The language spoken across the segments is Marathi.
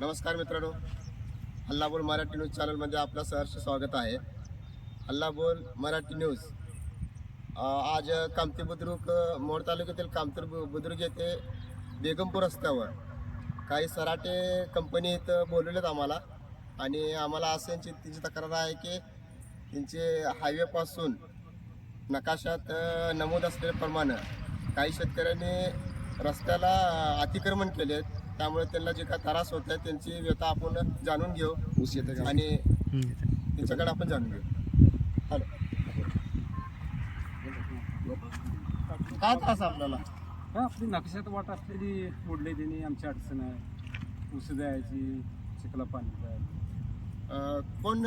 नमस्कार मित्रांनो. हल्लाबोल मराठी न्यूज चॅनलमध्ये आपलं सहर्ष स्वागत आहे. हल्लाबोल मराठी न्यूज. आज कामती बुद्रुक मोड तालुक्यातील कामती बु- बुद्रुक येथे बेगमपूर रस्त्यावर काही सराटे कंपनी इथं बोलवलेत आम्हाला. आणि आम्हाला असं यांची तिची तक्रार आहे की त्यांचे हायवेपासून नकाशात नमूद असलेल्याप्रमाणे काही शेतकऱ्यांनी रस्त्याला अतिक्रमण केले आहेत त्यामुळे त्यांना जे काय त्रास होत आहे त्यांची व्यथा आपण जाणून घेऊ. आणि त्यांच्याकडे आपण जाणून घेऊ. हॅलो. काय त्रास आपल्याला? हा आपली नक्षात वाट असलेली मोडले त्यांनी आमची अडचण आहे. ऊस द्यायची चिखला पाणी जायचं कोण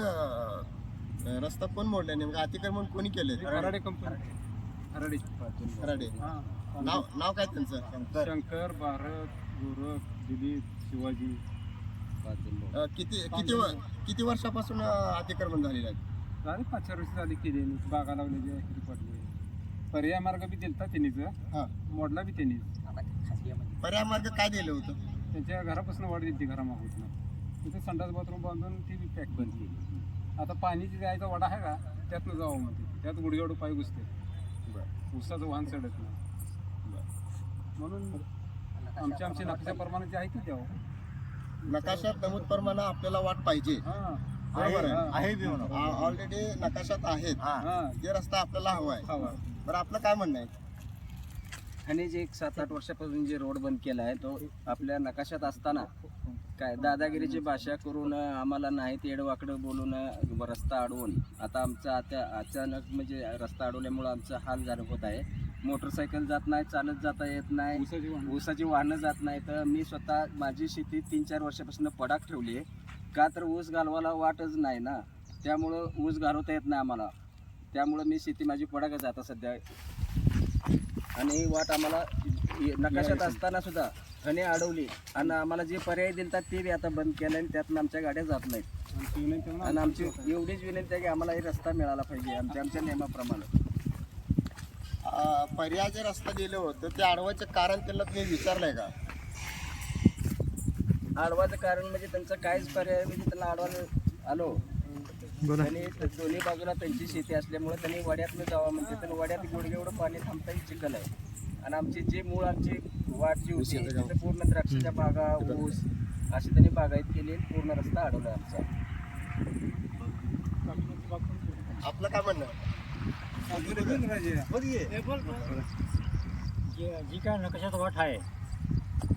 रस्ता कोण मोडला नेमकं? अतिक्रमण कोणी केले कराडे कंपनी. कराडे कराडे हा नाव नाव काय त्यांचं? शंकर भारत गोरख. दिलीप शिवाजी. अ, किती किती व- किती वर्षापासून अ, अतिक्रमण झालेलं आहे? झाले पाच चार वर्ष झाली केली बागा लावलेली आहे किती पडले. पर्याय मार्ग बी दिलता त्यांनीच हां. मोडला बी त्यांनीच पर्याय मार्ग काय दिलं होतं? त्यांच्या घरापासून वाढ दिली घरामागून. तिथे संडास बाथरूम बांधून ती बी पॅक बंद केली. आता पाणीची जायचा वडा आहे का त्यातनं जावं म्हणते. त्यात गुडघेवडं पाय घुसते. ऊसाचं वाहन चढत नाही. म्हणून आमच्या आमच्या नक्षाप्रमाणे प्रमाणे जे आहे ते द्यावं नकाशात नमूद प्रमाणे आपल्याला वाट पाहिजे. हां. बरोबर आहे. हा. ऑलरेडी नकाशात आहेत. हां. ते रस्ता आपल्याला हवा आहे. हवा बरं आपलं काय म्हणणं आहे? आणि जे एक सात आठ वर्षापासून जे रोड बंद केला आहे तो आपल्या नकाशात असताना काय दादागिरीची भाषा करून आम्हाला नाही ते येडवाकडं बोलून रस्ता अडवून आता आमचा आता अचानक म्हणजे रस्ता अडवल्यामुळं आमचं हाल झालं होत आहे. मोटरसायकल जात नाही चालत जाता येत नाही ऊसाची वाहन. जात नाही. तर मी स्वतः माझी शेती तीन चार वर्षापासून पडाक ठेवली आहे. का तर ऊस घालवायला वाटच नाही ना. त्यामुळं ऊस घालवता येत नाही आम्हाला. त्यामुळं मी शेती माझी पडाकच जाता सध्या. आणि ही वाट आम्हाला नकाशात असताना सुद्धा खणे अडवली. आणि आम्हाला जे पर्याय दिलतात ते बी आता बंद केले आणि त्यातनं आमच्या गाड्या जात नाहीत. आणि आमची एवढीच विनंती आहे की आम्हाला हे रस्ता मिळाला पाहिजे आमच्या आमच्या नियमाप्रमाणे. पर्याय जे रस्ता दिलं होतं ते अडवायचं कारण त्यांना तुम्ही विचारलंय का? अडवायचं कारण म्हणजे त्यांचं काहीच पर्याय म्हणजे त्यांना अडवायला आलो. त्यांनी दोन्ही बाजूला त्यांची शेती असल्यामुळे त्यांनी वड्यातनं जावं म्हणजे त्यांनी वड्यात गुडघे एवढं पाणी थांबता चिखल आहे. आणि आमची जी मूळ आमची वाट जी होती तिथं पूर्ण द्राक्षाच्या बागा ऊस अशी त्यांनी बागायत केली आणि पूर्ण रस्ता अडवला आमचा. आपलं काय म्हणणं? जी जी काय नकाशात वाट आहे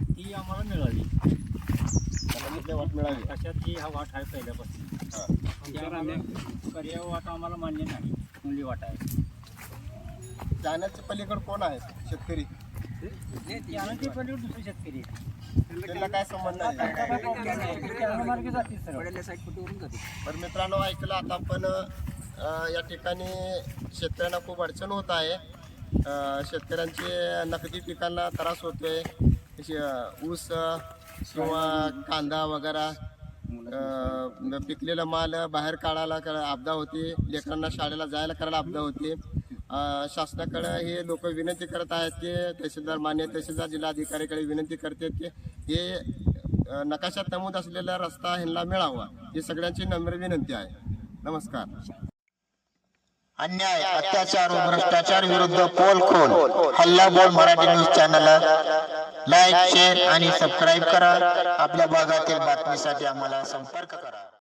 ती आम्हाला मिळाली वाट मिळावी नकाशात जी हा वाट आहे पहिल्यापासून पर्याय वाट आम्हाला मान्य नाही मुली वाट आहे जाण्याच्या पलीकडे कोण आहेत शेतकरी त्यानं पलीकडे दुसरे शेतकरी काय संबंध नाही त्यांचा मित्रांनो ऐकलं आता आपण या ठिकाणी शेतकऱ्यांना खूप अडचण होत आहे. शेतकऱ्यांचे नगदी पिकांना त्रास होते ऊस किंवा कांदा वगैरे पिकलेला माल बाहेर काढायला क- आपदा होती. लेकरांना शाळेला जायला करायला आपदा होती. शासनाकडं शासनाकडे हे लोक विनंती करत आहेत की तहसीलदार मान्य तहसीलदार जिल्हाधिकारीकडे विनंती करते की हे नकाशात नमूद असलेला रस्ता ह्यांना मिळावा. ही सगळ्यांची नम्र विनंती आहे. नमस्कार. अन्याय अत्याचार व भ्रष्टाचार विरुद्ध पोल खोल. हल्ला बोल मराठी न्यूज चॅनलला. लाईक शेअर आणि सबस्क्राईब करा. आपल्या भागातील बातमीसाठी आम्हाला संपर्क करा.